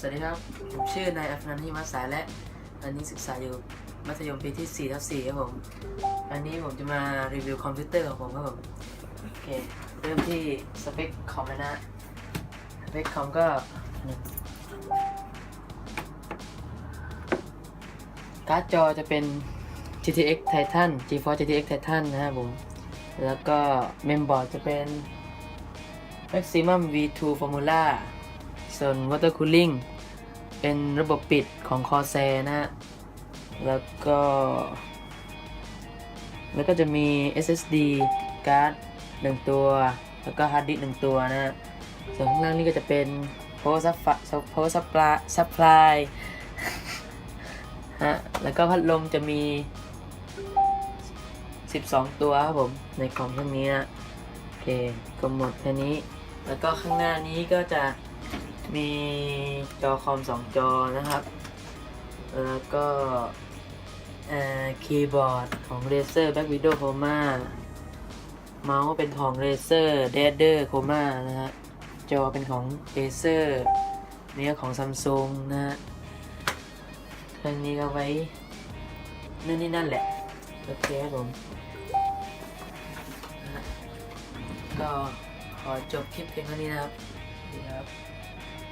สวัสดีครับ ผมชื่อนายอัฟนันทิมาสายและ อันนี้ศึกษาอยู่มัธยมปีที่4ทับ4ครับผม อันนี้ผมจะมารีวิวคอมพิวเตอร์ของผมครับผม โอเค เริ่มที่สเปคคอมนะ สเปคคอมก็หนึ่งการ์ดจอจะเป็น GTX Titan GeForce GTX Titan นะครับผม แล้วก็เมมบอร์ดจะเป็น Maximum V2 Formula ส่วน Water Cooling เป็นระบบปิดของ Corsair นะฮะ แล้วก็ แล้วก็จะมี SSD การ์ดหนึ่งตัว แล้วก็ฮาร์ดดิสก์หนึ่งตัวนะฮะ ส่วนข้างล่างนี่ก็จะเป็น power supply power supply supply ฮะ แล้วก็พัดลมจะมี 12 ตัวครับผม ในคอมเครื่องนี้นะโอเคก็หมดแค่นี้ แล้วก็ข้างหน้านี้ก็จะ มีจอคอม2จอนะครับ แล้วก็คีย์บอร์ดของ Razer Black Widow Chroma เมาส์เป็นของ Razer Deader Chroma นะฮะ จอเป็นของ Acer นี่ก็ของ Samsung นะฮะเครื่องนี้ก็ไว้นั่นนี่นั่นแหละ โอเคครับผม ก็ขอจบคลิปเพียงเท่านี้นะครับดีครับ